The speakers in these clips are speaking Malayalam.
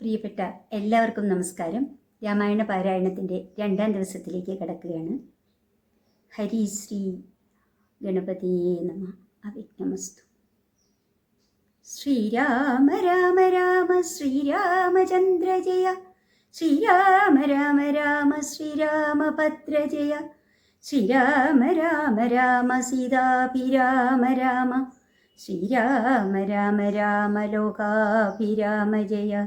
പ്രിയപ്പെട്ട എല്ലാവർക്കും നമസ്കാരം. രാമായണ പാരായണത്തിന്റെ രണ്ടാം ദിവസത്തിലേക്ക് കടക്കുകയാണ്. ഹരി ശ്രീ ഗണപതിയേ നമ. അവിഘ്നമസ്തു. ശ്രീരാമ രാമ രാമ ശ്രീരാമചന്ദ്ര ജയ. ശ്രീരാമ രാമ രാമ ശ്രീരാമഭദ്ര ജയ. ശ്രീരാമ രാമ രാമ സീതാഭിരാമ രാമ. ശ്രീരാമ രാമ രാമ ലോകാഭിരാമ ജയ.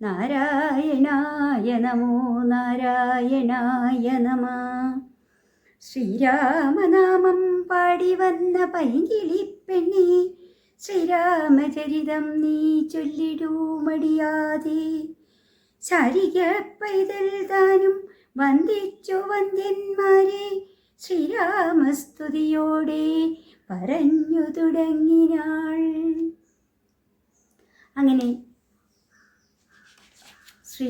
നാരായണായ നമോ നാരായണായ നമ. ശ്രീരാമനാമം പാടി വന്ന പൈകിളി പെണ്ണി ശ്രീരാമചരിതം നീ ചൊല്ലിടൂ മടിയാതെ. ശാരിക പൈതൽ താനും വന്ദിച്ചു വന്ദ്യന്മാരെ ശ്രീരാമസ്തുതിയോടെ പറഞ്ഞു തുടങ്ങിനാൾ. അങ്ങനെ ശ്രീ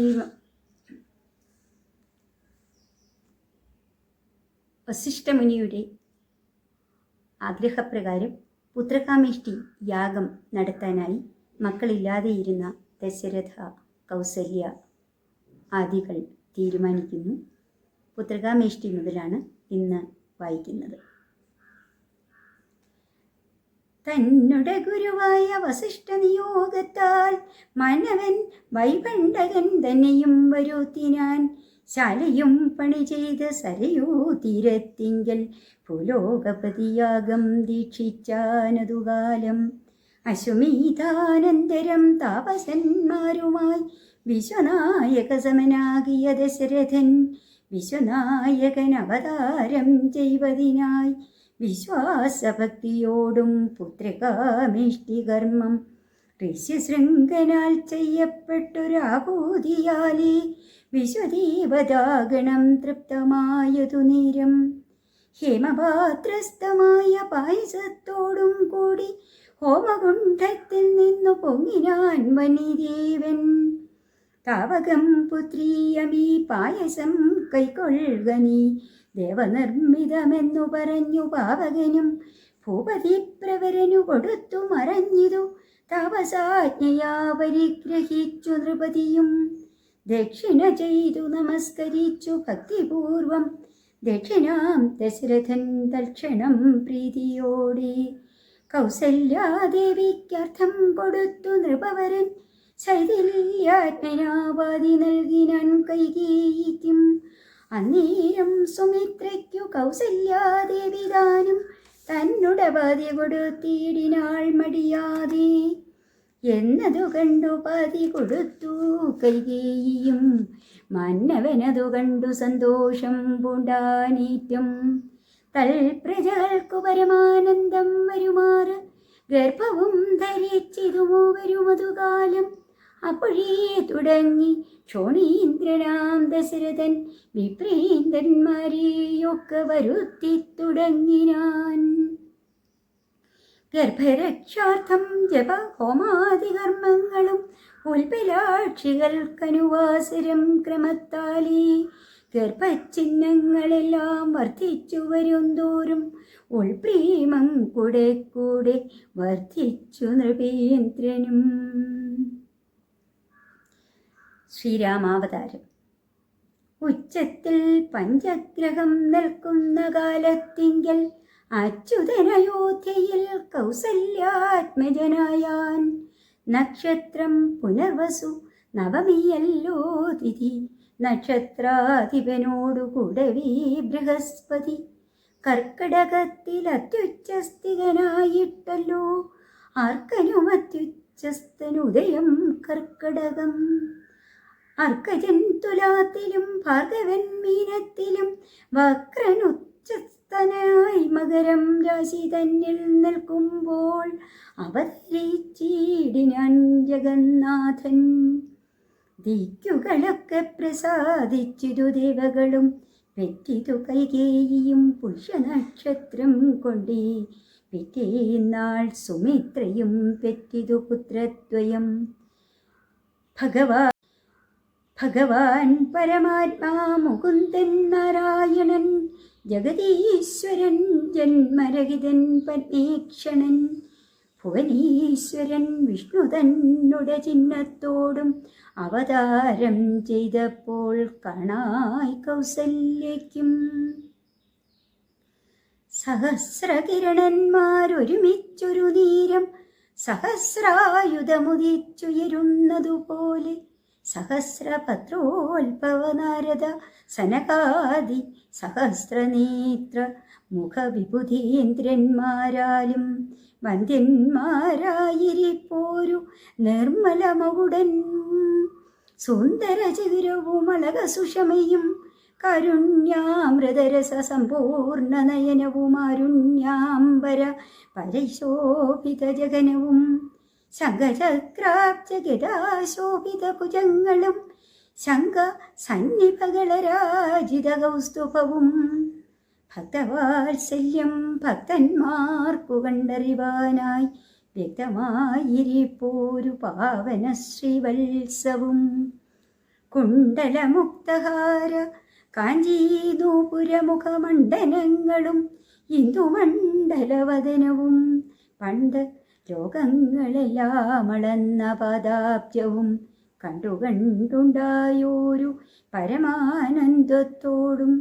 വസിഷ്ഠമുനിയുടെ ആഗ്രഹപ്രകാരം പുത്രകാമേഷ്ടി യാഗം നടത്താനായി മക്കളില്ലാതെയിരുന്ന ദശരഥ കൗസല്യ ആദികൾ തീരുമാനിക്കുന്നു. പുത്രകാമേഷ്ടി മുതലാണ് ഇന്ന് വായിക്കുന്നത്. തന്നുടെ ഗുരുവായ വസിഷ്ഠ നിയോഗത്താൽ മനവൻ വൈപണ്ഡകൻ തന്നെയും വരുത്തിനാൻ ശാലയും പണി ചെയ്ത് സരയൂ തീരത്തിങ്കൽ ഭൂലോകപതിയാകം ദീക്ഷിച്ചാനതുകാലം. അശ്വമീതാനന്തരം താപസന്മാരുമായി വിശ്വനായക സമനാകിയ ദശരഥൻ വിശ്വനായകൻ അവതാരം ചെയ്വതിനായി വിശ്വാസഭക്തിയോടും പുത്രകാമേഷ്ടികർമ്മം ഋഷ്യശൃംഖനാൽ ചെയ്യപ്പെട്ടൊരാഹൂതിയാലി വിശ്വദീപതാഗണം തൃപ്തമായതു നേരം. ഹേമപാത്രസ്ഥമായ പായസത്തോടും കൂടി ഹോമകുണ്ഠത്തിൽ നിന്നു പൊങ്ങിനാൻ വനിദേവൻ താവകം പുത്രീയമീ പായസം കൈക്കൊള്ളുക നീ. ദേവനിർമ്മിതമെന്നു പറഞ്ഞു പാവകനും ഭൂപതി പ്രവരനു കൊടുത്തു മറഞ്ഞിതു. താപസാജ്ഞയാ പരിഗ്രഹിച്ചു നൃപതിയും. ദക്ഷിണ ചെയ്തു നമസ്കരിച്ചു ഭക്തിപൂർവം. ദക്ഷിണാം ദശരഥൻ തൽക്ഷണം പ്രീതിയോടെ. കൗസല്യാദേവിക്കർത്ഥം കൊടുത്തു നൃപവരൻ. ശൈഥില്യാജ്ഞയാവാതി നൽകിനാൻ കൈകേയിക്കും. അന്നേരം സുമിത്രയ്ക്കു കൗസല്യാദേവി ദാനം തന്നുടവാതി കൊടുത്തിടിനാൾ മടിയാതെ. എന്നതു കണ്ടു പാതി കൊടുത്തു കൈകേയിയും. മന്നവനതു കണ്ടു സന്തോഷം പൂണ്ടാനീറ്റം. തൽപ്രജകൾക്കു പരമാനന്ദം വരുമാറ്. ഗർഭവും ധരിച്ചിതുമോ മൂവരുമതുകാലം അപ്പോഴേ തുടങ്ങി ക്ഷോണീന്ദ്രനാം ദശരഥൻ വിപ്രീന്ദ്രന്മാരെയൊക്കെ വരുത്തി തുടങ്ങിനാൻ. ഗർഭരക്ഷാർത്ഥം ജപ ഹോമാദികർമ്മങ്ങളും ഉൽപലാക്ഷികൾക്കനുവാസരം ക്രമത്താലേ ഗർഭചിഹ്നങ്ങളെല്ലാം വർദ്ധിച്ചു വരുന്തോറും ഉൾപ്രീമം കൂടെ കൂടെ വർദ്ധിച്ചു നൃപേന്ദ്രനും. ശ്രീരാമാവതാരം. ഉച്ചത്തിൽ പഞ്ചഗ്രഹം നിൽക്കുന്ന കാലത്തിങ്കൽ അച്യുതനയോധ്യയിൽ കൗസല്യാത്മജനായാൻ. നക്ഷത്രം പുനർവസു നവമിയല്ലോ തിഥി. നക്ഷത്രാധിപനോടുകൂടവേ ബൃഹസ്പതി. കർക്കടകത്തിൽ അത്യുച്ചസ്ഥിതനായിട്ടല്ലോ. ആർക്കനും അത്യുച്ചസ്ഥനുദയം കർക്കടകം. അർക്കജൻ തുലാത്തിലും ഭാർഗവൻ മീനത്തിലും വക്രനുച്ചസ്ഥനായി മകരം രാശി തന്നിൽ നിൽക്കുമ്പോൾ അവതരിച്ചിടിനാൻ ജഗന്നാഥൻ. ദിക്കുകളൊക്കെ പ്രസാദിച്ചിരു ദേവകളും പെറ്റിതു കൈകേയിയും പുഷ്യനക്ഷത്രം കൊണ്ടേ പിറ്റേന്നാൾ സുമിത്രയും പെറ്റിതു പുത്രദ്വയം. ഭഗവാൻ ഭഗവാൻ പരമാത്മാ മുകുന്ദൻ നാരായണൻ ജഗതീശ്വരൻ ജന്മരഹിതൻ പരീക്ഷണൻ ഭുവനീശ്വരൻ വിഷ്ണു തന്നുടെ ചിഹ്നത്തോടും അവതാരം ചെയ്തപ്പോൾ കണായി കൗസല്യയ്ക്കും. സഹസ്രകിരണന്മാരൊരുമിച്ചൊരു നീരം സഹസ്രായുധമുദിച്ചുയരുന്നതുപോലെ നാരദ സനകാദി സഹസ്രനേത്ര മുഖവിബുധീന്ദ്രന്മാരാലും വന്ദ്യന്മാരായിരിപ്പോരു നിർമ്മലമകുടൻ. സുന്ദര ചിരവും അളക സുഷമയും കരുണ്യാമൃതരസ സമ്പൂർണ നയനവും അരുണ്യാംബര ജഗനവും ശംഖചക്രാബ്ജ ശങ്ക ഭുജങ്ങളും ശംഖ സന്നിഭകളരാജിത കൗസ്തുഭവും ഭക്തവാത്സല്യം ഭക്തന്മാർക്കു കണ്ടറിവാനായി വ്യക്തമായിരിപ്പോരു പാവന ശ്രീവത്സവും കുണ്ടലമുക്തഹാര കാഞ്ചീനൂപുരമുഖമണ്ഡലങ്ങളും ഇന്ദുമണ്ഡലവദനവും പണ്ട് ലോകങ്ങളെല്ലാം അളന്ന പദാബ്ജവും കണ്ടു കണ്ടുണ്ടായോരു പരമാനന്ദത്തോടും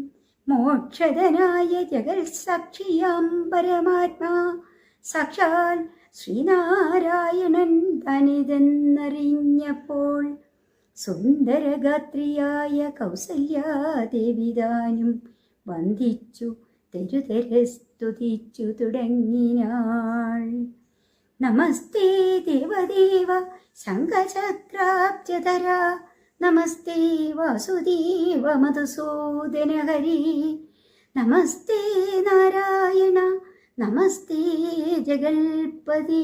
മോക്ഷതനായ ജഗൽ സാക്ഷിയാം പരമാത്മാ. സാക്ഷാൽ ശ്രീനാരായണൻ തനിതെന്നറിഞ്ഞപ്പോൾ സുന്ദരഗാത്രിയായ കൗസല്യാദേവിതാനും വന്ദിച്ചു തെരുതെരെ സ്തുതിച്ചു തുടങ്ങിനാൾ. നമസ്തേ ദേവദേവ ശംഖചക്രാബ്ജധര നമസ്തേ വാസുദേവ മധുസൂദന ഹരി നമസ്തേ നാരായണ നമസ്തേ ജഗൽപതി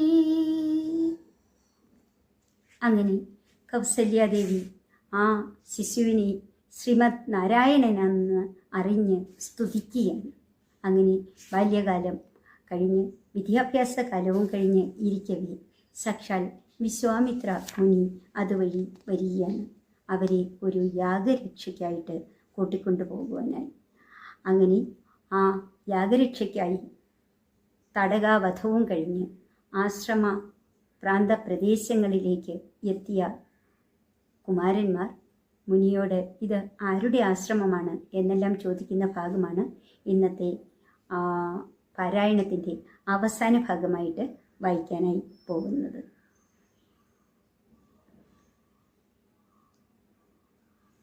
അങ്ങനെ കൗസല്യാദേവി ആ ശിശുവിനെ ശ്രീമദ് നാരായണനെന്ന് അറിഞ്ഞ് സ്തുതിക്കുകയാണ്. അങ്ങനെ ബാല്യകാലം കഴിഞ്ഞ് വിദ്യാഭ്യാസ കാലവും കഴിഞ്ഞ് ഇരിക്കവേ. സാക്ഷാൽ വിശ്വാമിത്ര മുനി അതുവഴി വരികയാണ്. അവരെ ഒരു യാഗരക്ഷയ്ക്കായിട്ട് കൂട്ടിക്കൊണ്ടു പോകുവാനായി അങ്ങനെ ആ യാഗരക്ഷയ്ക്കായി തടകാവധവും കഴിഞ്ഞ് ആശ്രമ പ്രാന്തപ്രദേശങ്ങളിലേക്ക് എത്തിയ കുമാരന്മാർ മുനിയോട് ഇത് ആരുടെ ആശ്രമമാണ്? എന്നെല്ലാം ചോദിക്കുന്ന ഭാഗമാണ് ഇന്നത്തെ പാരായണത്തിന്റെ അവസാന ഭാഗമായിട്ട് വായിക്കാനായി പോകുന്നത്.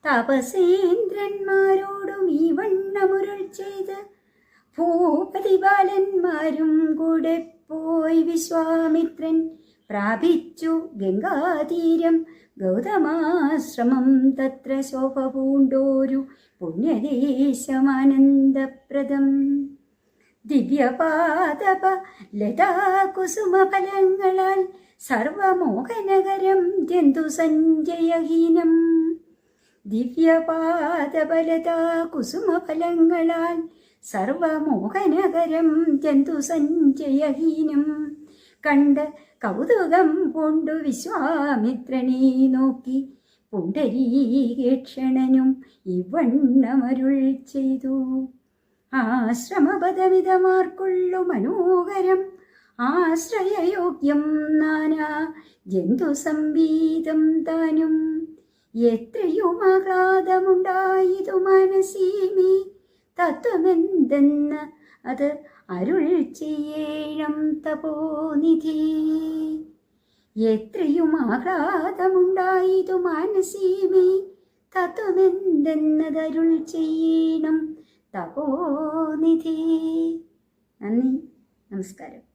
തപസേന്ദ്രന്മാരോടും ഈ വണ്ണമുരുൾ ചെയ്ത് ഭൂപതിപാലന്മാരും കൂടെ പോയി വിശ്വാമിത്രൻ പ്രാപിച്ചു ഗംഗാതീരം. ഗൗതമാശ്രമം തത്ര ശോഭ പൂണ്ടോരു പുണ്യദേശമാനന്ദപ്രദം. ദിവ്യപാദപ ലതാകുസുമഫലങ്ങളാൽ സർവമോഹനകരം ജന്തു സഞ്ജയഹീനം ദിവ്യപാദബലതാ കുസുമഫലങ്ങളാൽ സർവമോഹനകരം ജന്തു സഞ്ജയഹീനം കണ്ട് കൗതുകം പൂണ്ടു വിശ്വാമിത്രനെ നോക്കി പുണ്ടരീകേക്ഷണനും ഇവണ്ണമരുൾ ചെയ്തു. ആശ്രമപദവിധമാർക്കുള്ളു മനോഹരം ആശ്രയയോഗ്യം നാനാ ജന്തു സംഗീതം താനും. എത്രയും ആഹ്ലാദമുണ്ടായതു മനസീമി തത്വമെന്തെന്ന് അത് അരുൾ ചെയ്യേഴം തപോനിധി എത്രയും ആഹ്ലാദമുണ്ടായതു മാനസീമേ തത്വമെന്തെന്നതരുൾ ചെയ്യണം തപോനിധി നന്ദി. നമസ്കാരം.